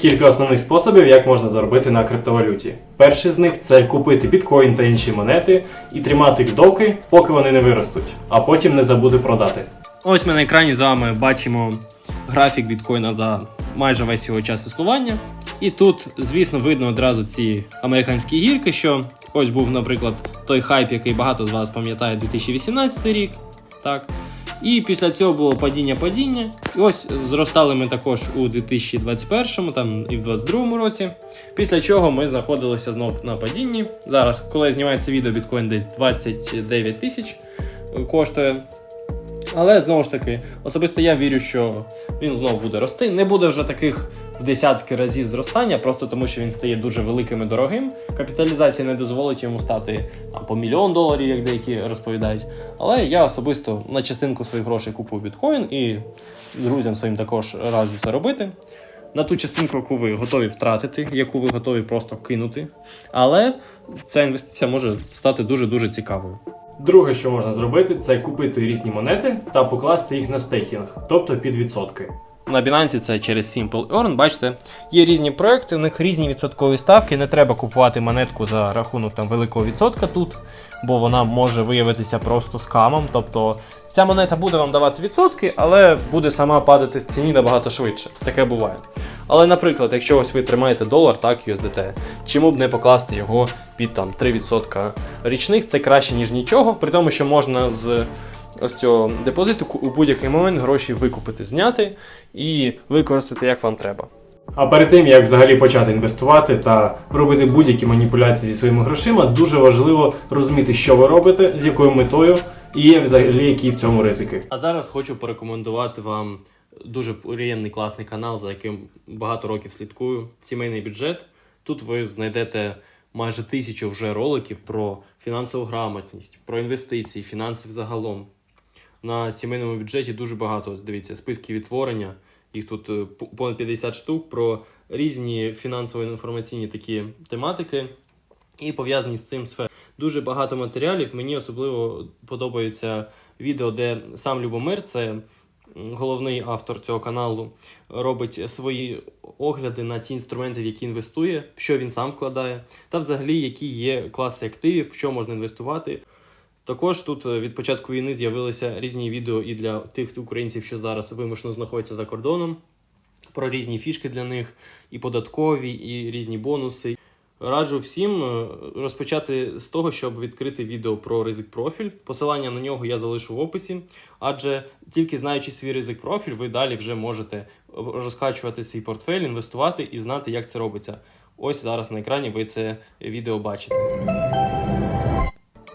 Кілька основних способів, як можна заробити на криптовалюті. Перший з них це купити біткоін та інші монети і тримати їх доки, поки вони не виростуть, а потім не забути продати. Ось ми на екрані з вами бачимо графік біткоїна за майже весь його час існування. І тут, звісно, видно одразу ці американські гірки, що ось був, наприклад, той хайп, який багато з вас пам'ятає 2018 рік. Так. І після цього було падіння-падіння. І ось зростали ми також у 2021 там і в 2022 році. Після чого ми знаходилися знов на падінні. Зараз, коли знімається відео, біткоін десь 29 тисяч коштує. Але знову ж таки, особисто я вірю, що він знову буде рости. Не буде вже таких в десятки разів зростання, просто тому що він стає дуже великим і дорогим. Капіталізація не дозволить йому стати там, по мільйон доларів, як деякі розповідають. Але я особисто на частинку своїх грошей купую біткоін і друзям своїм також раджу це робити. На ту частинку, яку ви готові втратити, яку ви готові просто кинути. Але ця інвестиція може стати дуже-дуже цікавою. Друге, що можна зробити, це купити різні монети та покласти їх на стейкінг, тобто під відсотки. На Binance це через Simple Earn. Бачите, є різні проекти, у них різні відсоткові ставки. Не треба купувати монетку за рахунок там великого відсотка тут, бо вона може виявитися просто скамом. Тобто ця монета буде вам давати відсотки, але буде сама падати в ціні набагато швидше. Таке буває. Але, наприклад, якщо ось ви тримаєте долар, так, USDT, чому б не покласти його під там 3% річних, це краще, ніж нічого, при тому, що можна з ось цього депозиту у будь-який момент гроші викупити, зняти і використати як вам треба. А перед тим як взагалі почати інвестувати та робити будь-які маніпуляції зі своїми грошима, дуже важливо розуміти, що ви робите, з якою метою і взагалі які в цьому ризики. А зараз хочу порекомендувати вам дуже приємний класний канал, за яким багато років слідкую. Сімейний бюджет. Тут ви знайдете майже тисячу вже роликів про фінансову грамотність, про інвестиції, фінанси взагалом. На сімейному бюджеті дуже багато. Дивіться, списки відтворення. Їх тут е, понад 50 штук про різні фінансово-інформаційні такі тематики і пов'язані з цим сфери. Дуже багато матеріалів. Мені особливо подобаються відео, де сам Любомир, це головний автор цього каналу, робить свої огляди на ті інструменти, в які інвестує, в що він сам вкладає, та взагалі які є класи активів, в що можна інвестувати. Також тут е, від початку війни з'явилися різні відео і для тих українців, що зараз вимушено знаходяться за кордоном, про різні фішки для них, і податкові, і різні бонуси. Раджу всім е, розпочати з того, щоб відкрити відео про ризик профіль. Посилання на нього я залишу в описі, адже тільки знаючи свій ризик профіль, ви далі вже можете розкачувати свій портфель, інвестувати і знати, як це робиться. Ось зараз на екрані ви це відео бачите.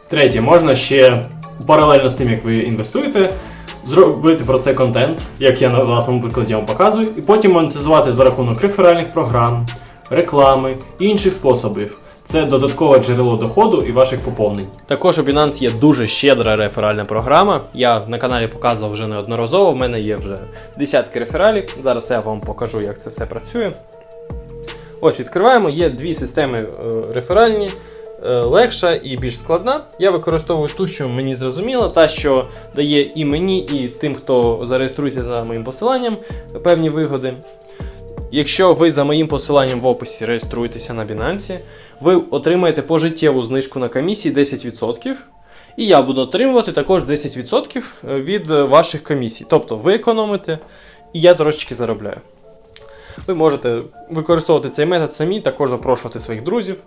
Третє, можна ще паралельно з тим, як ви інвестуєте, зробити про це контент, як я на власному прикладі вам показую, і потім монетизувати за рахунок реферальних програм, реклами інших способів. Це додаткове джерело доходу і ваших поповнень. Також у Binance є дуже щедра реферальна програма. Я на каналі показував вже неодноразово. В мене є вже десятки рефералів. Зараз я вам покажу, як це все працює. Ось відкриваємо. Є дві системи е, реферальні. е, Легша і більш складна. Я використовую ту, що мені зрозуміла, та, що дає і мені, і тим, хто зареєструється за моїм посиланням, певні вигоди. Якщо ви за моїм посиланням в описі реєструєтеся на Binance, ви отримаєте пожиттєву знижку на комісії 10%. І я буду отримувати також 10% від е, ваших комісій. Тобто ви економите, і я трошечки заробляю. Ви можете використовувати цей метод самі, також запрошувати своїх друзів.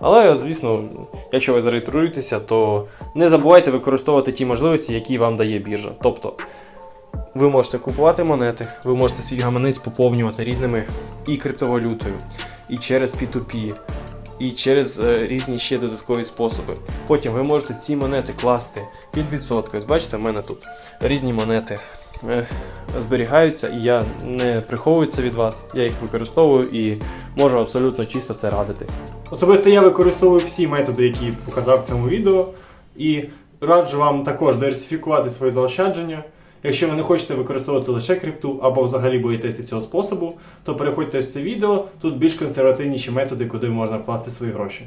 Але, звісно, якщо ви зареєструєтеся, то не забувайте використовувати ті можливості, які вам дає біржа. Тобто, ви можете купувати монети, ви можете свій гаманець поповнювати різними і криптовалютою, і через P2P, і через е, різні ще додаткові способи. Потім ви можете ці монети класти під відсотки. Ось бачите, в мене тут різні монети е, зберігаються, і я не приховую це від вас. Я їх використовую і можу абсолютно чисто це радити. Особисто я використовую всі методи, які показав в цьому відео, і раджу вам також диверсифікувати свої заощадження. Якщо ви не хочете використовувати лише крипту або взагалі боїтеся цього способу, то переходьте з це відео. Тут більш консервативніші методи, куди можна вкласти свої гроші.